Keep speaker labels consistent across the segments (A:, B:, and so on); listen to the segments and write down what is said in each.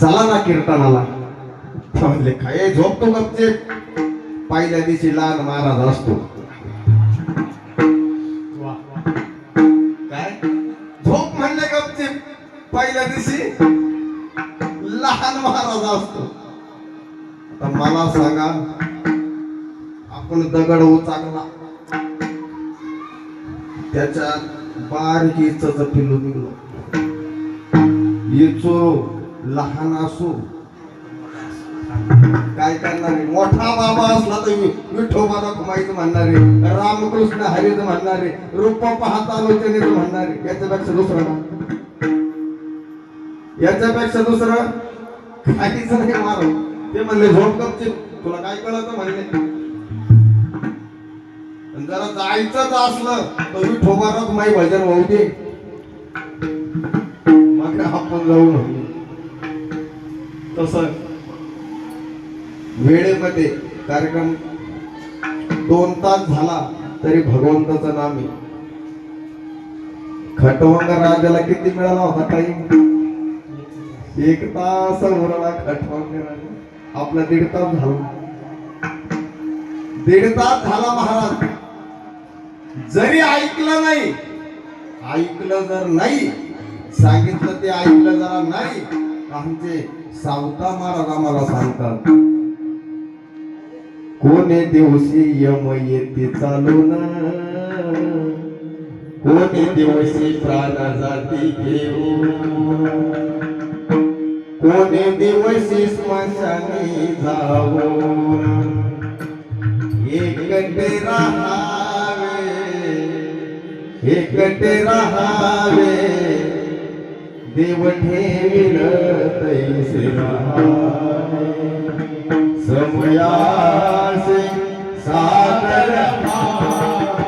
A: चला ना कीर्तनाला. काय झोपतो गपचे पहिल्या दिवशी लहान महाराज असतो. काय? झोप म्हणले गपचे पहिल्या दिवशी लहान महाराज असतो. आता मला सांगा आपण दगड उचाकला त्याच्यात बारीक इचच पिल्लू निघलो इचो लहान असो. काय करणार मोठा बाबा असला तर मी विठोबाला कुमाईचं म्हणणारे रामकृष्ण हरित म्हणणारे रूप पाहता लोचनेच म्हणणारे याच्यापेक्षा दुसरं याच्या याच्यापेक्षा दुसरं काहीच नाही मारो. ते म्हणले झोप कपचे तुला काय कळत म्हणले? जरा जायचंच असलं तर विठोबाला कुमाई भजन होऊ दे. जाऊ तसं वेळेमध्ये कार्यक्रम दोन तास झाला तरी भगवंताचं नाम आहे. खटवंग राजाला किती मिळाला होता टाईम एक तास उरला खटवंग राजा. आपला दीड तास झाला. दीड तास झाला महाराज. जरी ऐकलं नाही ऐकलं जर नाही सांगितलं ते ऐकलं जरा नाही आमचे सावता महाराज आम्हाला सांगतात. कोणे दिवशी यम येते चालू ना कोणे दिवशी प्राण जाती घेऊन? कोणे दिवशी स्मशानी जाऊन? एकटे राहावे एकटे राहा देव ठेविल तैसे राहावे समयासे सादर एक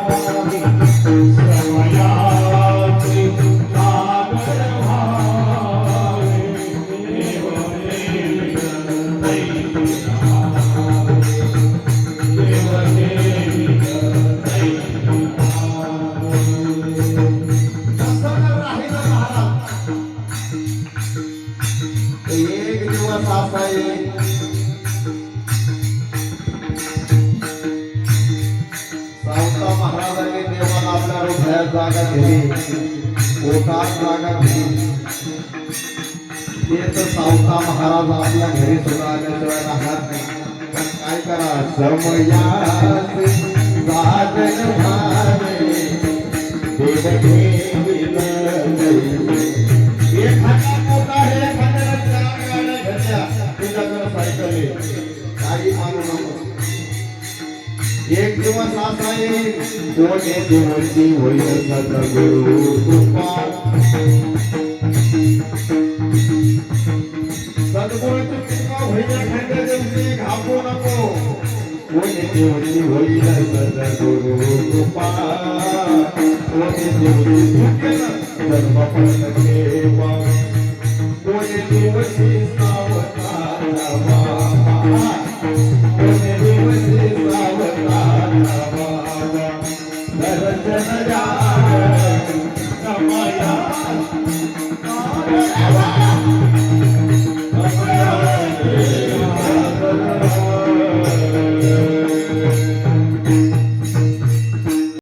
A: आपल्या जागा दिली. पोटात जागा दिली. ते तर सावता महाराज आपल्या घरी सुद्धा आल्याशिवाय राहणार काय करा समयासे एखादा एखाद्याला चार गाड्या घेतल्या तुझ्याकडे सायकल काही मानू नको. एक दिवस असा येईल. कोणे दिवशी होईल सद्गुरु कृपा. सद्गुरूची कृपा होईल एखाद्या दिवशी घाबरू नको. कोणे दिवशी होईल सद्गुरु कृपा. कोणे दिवशी चुकेल जन्म पण ठेवा कोणे दिवशी સમયા